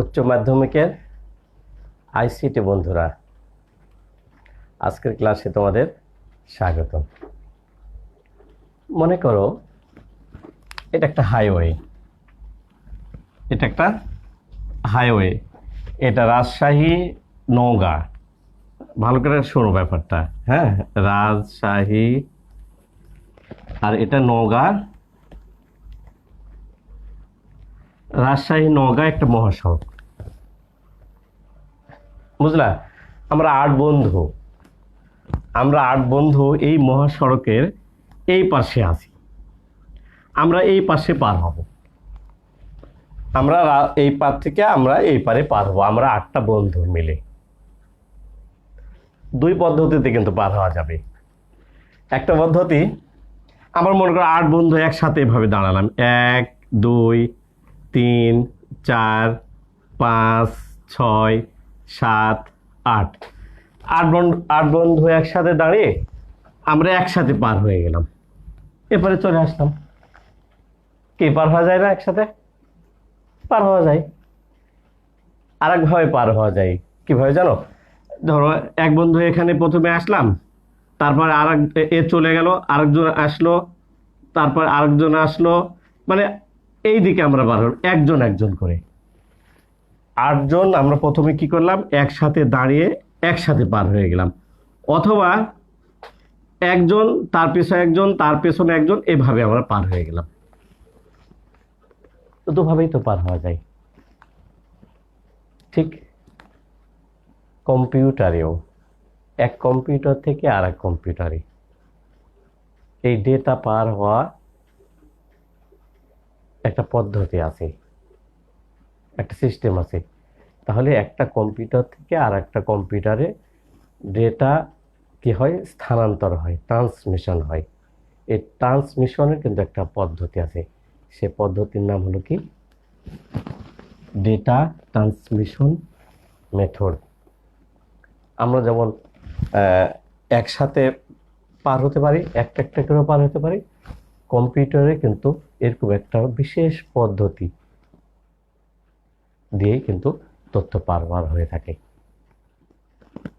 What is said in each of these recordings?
উচ্চ মাধ্যমিকের আইসিটি বন্ধুরা, আজকের ক্লাসে তোমাদের স্বাগত মনে করো, এটা একটা হাইওয়ে, এটা একটা হাইওয়ে, এটা রাজশাহী নওগাঁ। ভালো করে শোনো ব্যাপারটা হ্যাঁ? রাজশাহী আর এটা নওগাঁ রাজশাহী, নওগাঁ একটা মহাসড়ক। বুঝলা? আমরা আট বন্ধু। আমরা আট বন্ধু এই মহাসড়কের এই পাশে আছি। আমরা এই পাশে পার হব। আমরা এই পার থেকে আমরা এই পারে পার হব। আমরা আটটা বন্ধু মিলে। দুই পদ্ধতিতে কিন্তু পার হওয়া যাবে। একটা পদ্ধতি, আমার মনে করো আট বন্ধু একসাথে এভাবে দাঁড়ালাম। এক, দুই তিন, চার, পাঁচ, ছয়, সাত, আট। আট বন্ধু আট বন্ধু একসাথে দাঁড়িয়ে আমরা একসাথে পার হয়ে গেলাম। এরপরে চলে আসলাম। কে পার হওয়া যায় না একসাথে? পার হওয়া যায়। আরেকভাবে পার হওয়া যায়। কীভাবে জানো? ধরো এক বন্ধু এখানে প্রথমে আসলাম, তারপর আর এ চলে গেল, আরেকজন আসলো, তারপর আরেকজন আসলো। মানে এই দিকে আমরা পার হলাম, একজন একজন করে। আটজন, আমরা প্রথমে কি করলাম? একসাথে দাঁড়িয়ে একসাথে পার হয়ে গেলাম। অথবা একজন, তার পেছনে একজন, তার পেছনে একজন, এভাবে আমরা পার হয়ে গেলাম। দুভাবেই তো পার হওয়া যায়। ঠিক কম্পিউটারেও, এক কম্পিউটার থেকে আর এক কম্পিউটারে। এই ডেটা পার হওয়া একটা পদ্ধতি আছে, একটা সিস্টেম আছে। তাহলে একটা কম্পিউটার থেকে আর একটা কম্পিউটারে ডেটা কি হয়? স্থানান্তর হয় ট্রান্সমিশন হয়। এই ট্রান্সমিশনের কিন্তু একটা পদ্ধতি আছে। সে পদ্ধতির নাম হলো কি? ডেটা ট্রান্সমিশন মেথড আমরা যেমন একসাথে পার হতে পারি একটা একটা করে পার হতে পারি কম্পিউটারে কিন্তু এরকম একটা বিশেষ পদ্ধতি দিয়েই কিন্তু তথ্য পার পার হয়ে থাকে।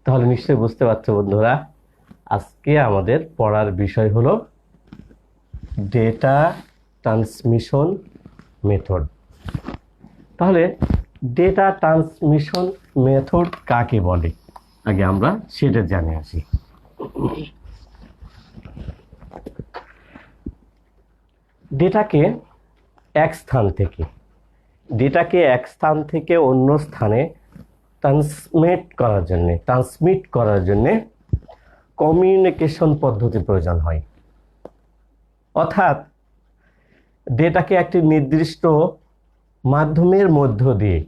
তাহলে নিশ্চয়ই বুঝতে পারছ বন্ধুরা, আজকে আমাদের পড়ার বিষয় হলো ডেটা ট্রান্সমিশন মেথড তাহলে ডেটা ট্রান্সমিশন মেথড কাকে বলে? আগে আমরা সেটা জানে আসি। ডেটাকে এক স্থান থেকে, ডেটাকে এক স্থান থেকে অন্য স্থানে ট্রান্সমিট করার জন্যে ট্রান্সমিট করার জন্যে কমিউনিকেশন পদ্ধতি প্রয়োজন হয়। অর্থাৎ ডেটাকে একটি নির্দিষ্ট মাধ্যমের মধ্য দিয়ে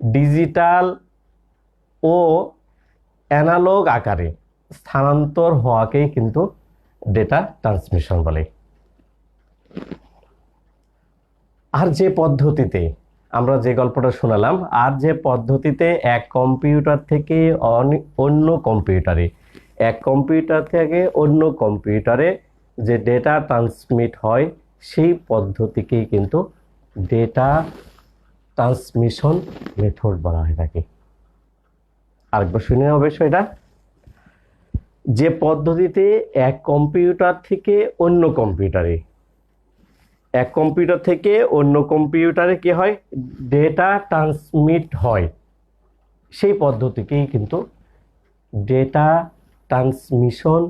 ডিজিটাল ও অ্যানালগ আকারে স্থানান্তর হওয়াকেই কিন্তু ডেটা ট্রান্সমিশন বলে। আর যে পদ্ধতিতে আমরা যে গল্পটা শোনালাম, আর যে পদ্ধতিতে এক কম্পিউটার থেকে অন- অন্য কম্পিউটারে, এক কম্পিউটার থেকে অন্য কম্পিউটারে যে ডেটা ট্রান্সমিট হয়, সেই পদ্ধতিকেই কিন্তু ডেটা ট্রান্সমিশন মেথড বলা হয়ে থাকে আরেকবার শুনে হবে সেটা যে পদ্ধতিতে এক কম্পিউটার থেকে অন্য কম্পিউটারে এক কম্পিউটার থেকে অন্য কম্পিউটারে কি হয়? ডেটা ট্রান্সমিট হয়। সেই পদ্ধতিকেই কিন্তু ডেটা ট্রান্সমিশন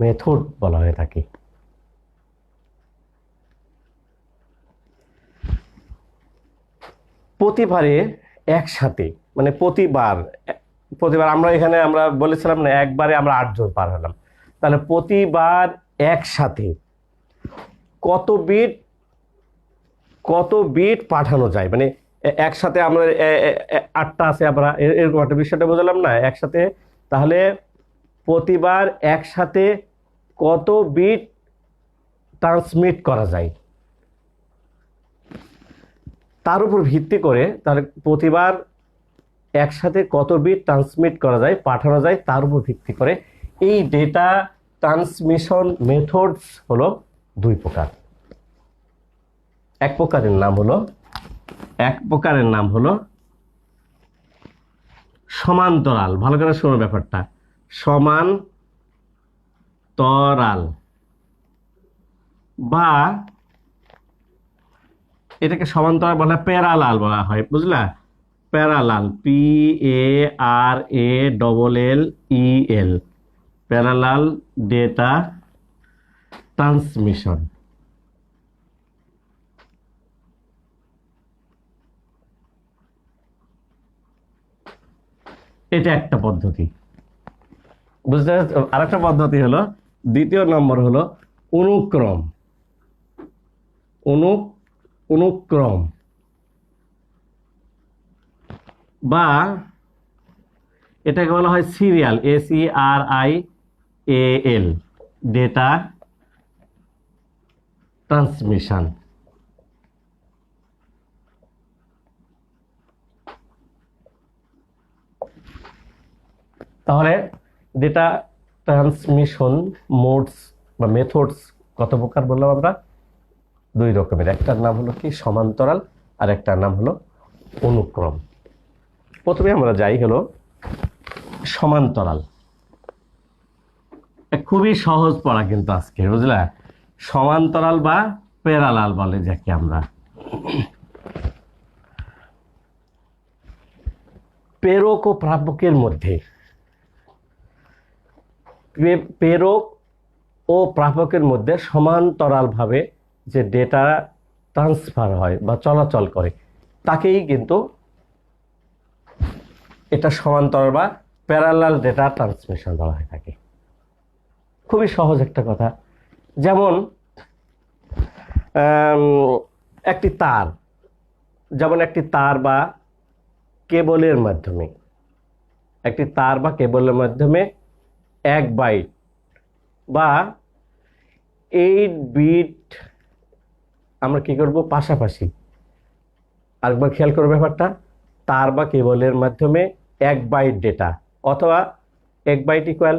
মেথড বলা হয়ে থাকে। প্রতিবারে একসাথে মানে প্রতিবার প্রতিবার আমরা এখানে আমরা বলেছিলাম না, একবারে আমরা আটজন পার হলাম। তাহলে প্রতিবার একসাথে কত বিট কত বিট পাঠানো যায়? মানে একসাথে আমরা আটটা আছে আমরা এরকম একটা বিষয়টা বুঝলাম না, একসাথে। তাহলে প্রতিবার একসাথে কত বিট ট্রান্সমিট করা যায়? তার উপর ভিত্তি করে, তাহলে প্রতিবার একসাথে কত বিট ট্রান্সমিট করা যায়, পাঠানো যায়, তার উপর ভিত্তি করে। এই ডেটা ট্রান্সমিশন মেথডস হলো দুই প্রকার। এক প্রকারের নাম হলো, এক প্রকারের নাম হলো সমান্তরাল। ভালো করে শোনো ব্যাপারটা। সমান তরাল বা এটাকে সমান্তরাল বলা প্যারালাল বলা হয়, বুঝলা? Parallel P A R A double L E L parallel data transmission. এটা একটা পদ্ধতি। বুঝতে আরেকটা পদ্ধতি হলো, দ্বিতীয় নম্বর হলো অনুক্রম। অনু অনুক্রম। বা এটাকে বলা হয় serial S E R I A L data transmission তাহলে ডেটা ট্রান্সমিশন মোডস বা মেথডস কত প্রকার বললাম আমরা? দুই রকমের। একটার নাম হলো কি? সমান্তরাল, আর একটার নাম হলো অনুক্রম। প্রথমে আমরা যাই হলো সমান্তরাল। খুবই সহজ পড়া কিন্তু আজকে, বুঝলা? সমান্তরাল বা প্যারালাল বলে যাকে আমরা। প্রেরক ও প্রাপকের মধ্যে প্রেরক ও প্রাপকের মধ্যে সমান্তরালভাবে যে ডেটা ট্রান্সফার হয় বা চলাচল করে, তাকেই কিন্তু এটা সমান্তরাল বা প্যারালাল ডেটা ট্রান্সমিশন বলা হয় থাকে। খুবই সহজ একটা কথা। যেমন একটি তার, যেমন একটি তার বা কেবলের মাধ্যমে, একটি তার বা কেবলের মাধ্যমে এক বাইট বা এইট বিট আমরা কি করব? পাশাপাশি। আরেকবার খেয়াল করো ব্যাপারটা। তার বা কেবলের মাধ্যমে এক বাইট ডেটা অথবা এক বাইট ইকুয়াল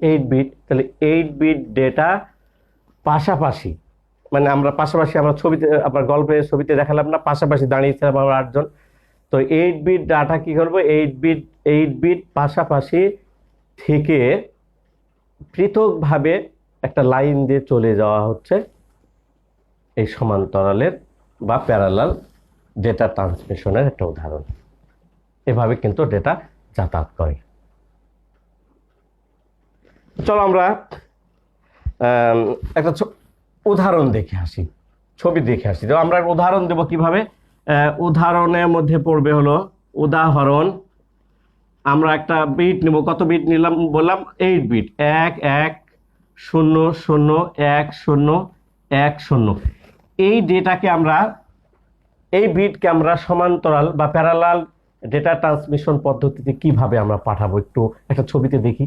এইট বিট তাহলে এইট বিট ডেটা পাশাপাশি মানে আমরা পাশাপাশি আমরা ছবিতে আপনার গল্পে ছবিতে দেখালাম না, পাশাপাশি দাঁড়িয়েছিলাম আমরা আটজন। তো এইট বিট ডাটা কি করব? এইট বিট এইট বিট পাশাপাশি থেকে পৃথকভাবে একটা লাইন দিয়ে চলে যাওয়া হচ্ছে এই সমান্তরালের বা প্যারালাল ডেটা ট্রান্সমিশনের একটা উদাহরণ। এভাবে কিন্তু ডেটা যাতায়াত করে। চলো আমরা একটা উদাহরণ দেখে আসি, ছবি দেখে আসি। তো আমরা উদাহরণ দেব কীভাবে? উদাহরণের মধ্যে পড়বে হলো উদাহরণ আমরা একটা বিট নেব। কত বিট নিলাম? বললাম এইট বিট এক এক, শূন্য শূন্য, এক শূন্য এক, শূন্য। এই ডেটাকে আমরা, এই বিটকে আমরা সমান্তরাল বা প্যারালাল ডেটা ট্রান্সমিশন পদ্ধতিতে কীভাবে আমরা পাঠাবো? একটু একটা ছবিতে দেখি।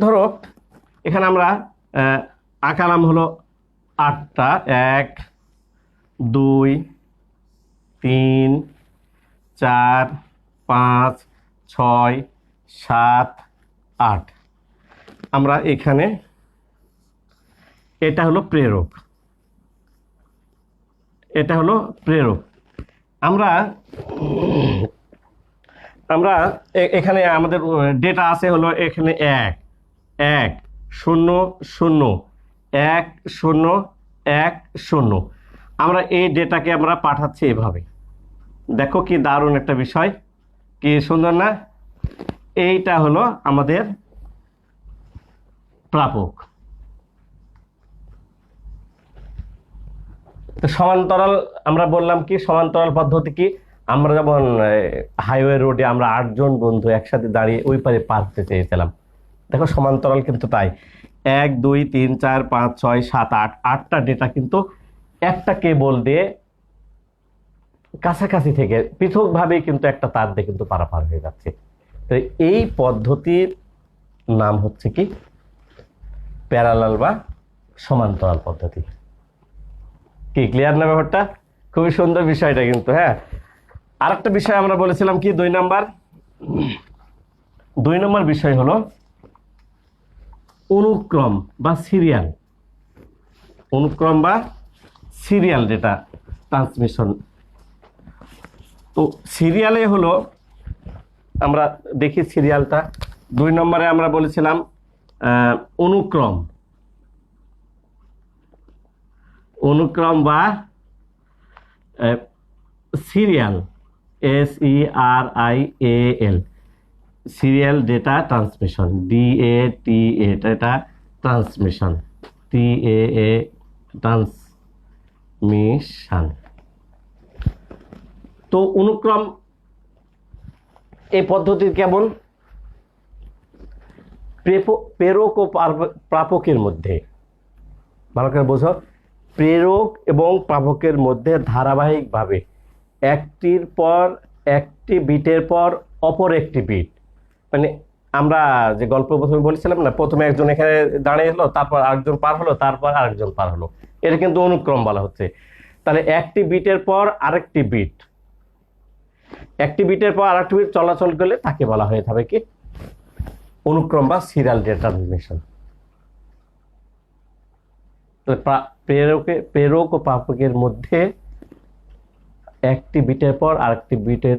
ধরো, এখানে আমরা আঁকালাম হলো আটটা। এক, দুই, তিন, চার পাঁচ, ছয়, সাত, আট। আমরা এখানে এটা হলো প্রেরক। এটা হলো প্রেরক। আমরা আমরা এখানে আমাদের ডেটা আছে হলো এখানে এক এক, শূন্য শূন্য, এক শূন্য এক, শূন্য। আমরা এই ডেটাকে আমরা পাঠাচ্ছি এভাবে। দেখো কি দারুণ একটা বিষয়। কি সুন্দর না? এইটা হলো আমাদের প্রাপক। তো সমান্তরাল আমরা বললাম কি, সমান্তরাল পদ্ধতি কি? আমরা যেমন হাইওয়ে রোডে আমরা আটজন বন্ধু একসাথে দাঁড়িয়ে ওই পারে পার হতে চেয়েছিলাম। দেখো সমান্তরাল কিন্তু তাই। এক, দুই, তিন, চার, পাঁচ, ছয়, সাত, আট, আটটা ডেটা কিন্তু একটা কেবল দিয়ে কাছাকাছি থেকে পৃথকভাবে কিন্তু একটা তার দিয়ে কিন্তু পারাপার হয়ে যাচ্ছে। তো এই পদ্ধতির নাম হচ্ছে কি? প্যারালাল বা সমান্তরাল পদ্ধতি। কি ক্লিয়ার না ব্যাপারটা? খুবই সুন্দর বিষয়টা কিন্তু হ্যাঁ। আর একটা বিষয় আমরা বলেছিলাম কি, দুই নাম্বার? দুই নম্বর বিষয় হলো অনুক্রম বা সিরিয়াল। অনুক্রম বা সিরিয়াল যেটা ট্রান্সমিশন তো সিরিয়ালে হলো, আমরা দেখি সিরিয়ালটা। দুই নম্বরে আমরা বলেছিলাম অনুক্রম। অনুক্রম বা serial, S E R I A L. Serial data transmission, D A T এটা transmission, T A A transmission. তো অনুক্রম এই পদ্ধতির কেমন প্রেরক ও প্রাপকের মধ্যে। ভালো করে বোঝো। প্রেরক এবং প্রাপকের মধ্যে ধারাবাহিকভাবে একটির পর একটি বিটের পর অপর একটি বিট। মানে আমরা যে গল্প প্রথমে বলেছিলাম না, প্রথমে একজন এখানে দাঁড়িয়ে হলো তারপর আরেকজন পার হলো, তারপর আরেকজন পার হলো। এটা কিন্তু অনুক্রম বলা হচ্ছে। তাহলে একটি বিটের পর আরেকটি বিট। একটি বিটের পর আরেকটি বিট চলাচল করলে তাকে বলা হয়ে থাকে কি? অনুক্রম বা সিরিয়াল ডেটা ট্রান্সমিশন প্রেরকে, প্রেরক ও প্রাপকের মধ্যে একটি বিটের পর আরেকটি বিটের,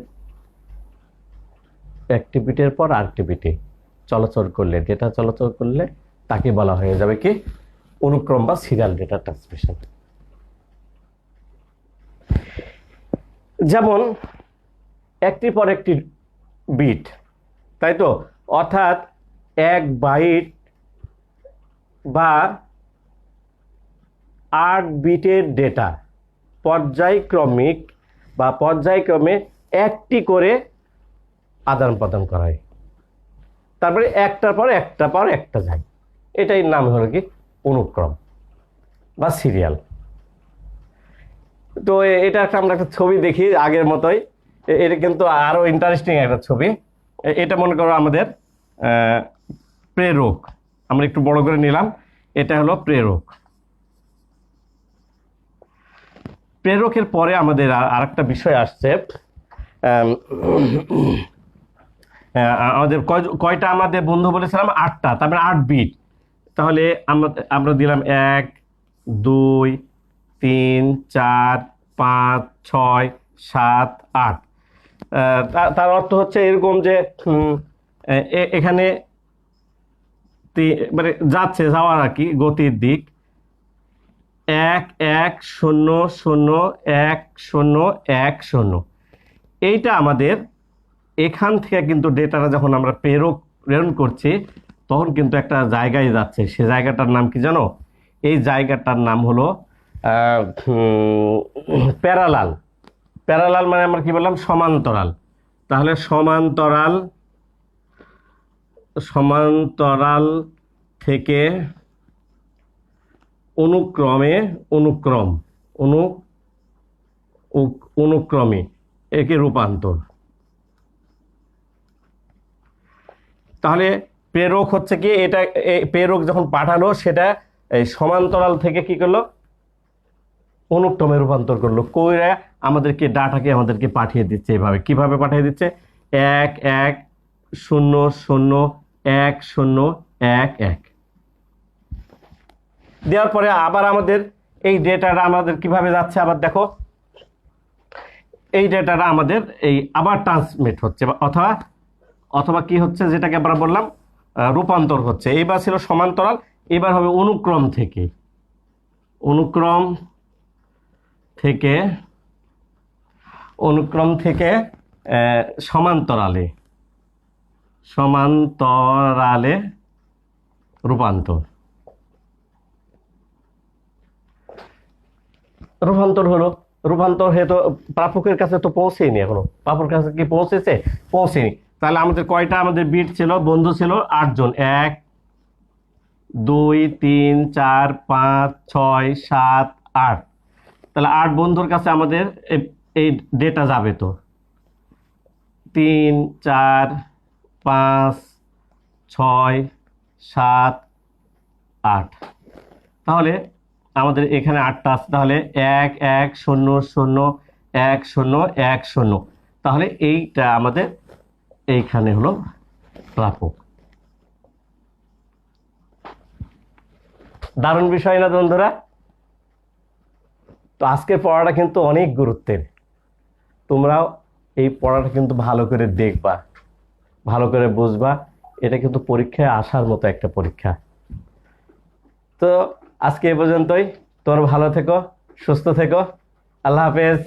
একটি বিটের পর আরেকটি বিটে চলাচল করলে, ডেটা চলাচল করলে তাকে বলা হয়ে যাবে কি? অনুক্রম বা সিরিয়াল ডেটা ট্রান্সমিশন। যেমন একটির পর একটি বিট তাই তো? অর্থাৎ এক বাইট বা আট বিটের ডেটা পর্যায়ক্রমিক বা পর্যায়ক্রমে একটি করে আদান প্রদান করা হয়। তারপরে একটার পর একটা পর একটা যায়। এটাই নাম হলো কি? অনুক্রম বা সিরিয়াল তো এটা একটা আমরা একটা ছবি দেখি আগের মতোই। এটা কিন্তু আরও ইন্টারেস্টিং একটা ছবি। এটা মনে করো আমাদের প্রেরক। আমরা একটু বড় করে নিলাম। এটা হলো প্রেরক। প্রেরকের পরে আমাদের আর একটা বিষয় আসছে। আমাদের কয়- কয়টা আমাদের বন্ধু বলেছিলাম? আটটা। তারপরে আট বিট তাহলে আমরা আমরা দিলাম এক, দুই, তিন, চার, পাঁচ, ছয়, সাত, আট। তার অর্থ হচ্ছে এরকম যে এখানে মানে যাচ্ছে, যাওয়ার আর কি, গতির দিক। এক এক, শূন্য শূন্য, এক শূন্য এক, শূন্য। এইটা আমাদের এখান থেকে কিন্তু ডেটাটা যখন আমরা প্রেরক প্রেরণ করছি, তখন কিন্তু একটা জায়গায় যাচ্ছে। সে জায়গাটার নাম কি জানো? এই জায়গাটার নাম হলো প্যারালাল। প্যারালাল মানে আমরা কি বললাম? সমান্তরাল। তাহলে সমান্তরাল সমান্তরাল থেকে অনুক্রমে অনুক্রম, অনু অনুক্রমে একে রূপান্তর। তাহলে প্রেরক হচ্ছে কি? এটা প্রেরক যখন পাঠালো, সেটা সমান্তরাল থেকে কি করল? অনুক্রমে রূপান্তর করল। কইরা আমাদেরকে ডাটাকে আমাদেরকে পাঠিয়ে দিচ্ছে এভাবে। কীভাবে পাঠিয়ে দিচ্ছে? এক এক, শূন্য শূন্য, এক শূন্য, এক এক। দেওয়ার পরে আবার আমাদের এই ডেটাটা আমাদের কীভাবে যাচ্ছে? আবার দেখো। এই ডেটাটা আমাদের এই আবার ট্রান্সমিট হচ্ছে, অথবা অথবা কি হচ্ছে যেটাকে আমরা বললাম রূপান্তর হচ্ছে। এইবার ছিল সমান্তরাল, এবার হবে অনুক্রম থেকে। অনুক্রম থেকে অনুক্রম থেকে সমান্তরালে সমান্তরালে রূপান্তর। রূপান্তর হলো, রূপান্তর হয়ে তো প্রাপকের কাছে তো পৌঁছেনি এখনও। প্রাপকের কাছে কি পৌঁছেছে? পৌঁছেনি। তাহলে আমাদের কয়টা আমাদের বিট ছিল? বন্ধু ছিল আটজন। এক, দুই, তিন, চার, পাঁচ, ছয়, সাত, আট। তাহলে আট বন্ধুর কাছে আমাদের এই ডেটা যাবে তো। তিন, চার, পাঁচ, ছয়, সাত, আট। তাহলে আমাদের এখানে আটটা আছে। তাহলে এক এক, শূন্য শূন্য, এক শূন্য এক, শূন্য। তাহলে এইটা আমাদের এইখানে হলো প্রাপক। দারুণ বিষয় না বন্ধুরা? তো আজকের পড়াটা কিন্তু অনেক গুরুত্বের। তোমরাও এই পড়াটা কিন্তু ভালো করে দেখবা, ভালো করে বুঝবা। এটা কিন্তু পরীক্ষায় আসার মতো একটা পরীক্ষা। তো আজকে এ পর্যন্তই। তোর ভালো থেকো, সুস্থ থেকো। আল্লাহ হাফেজ।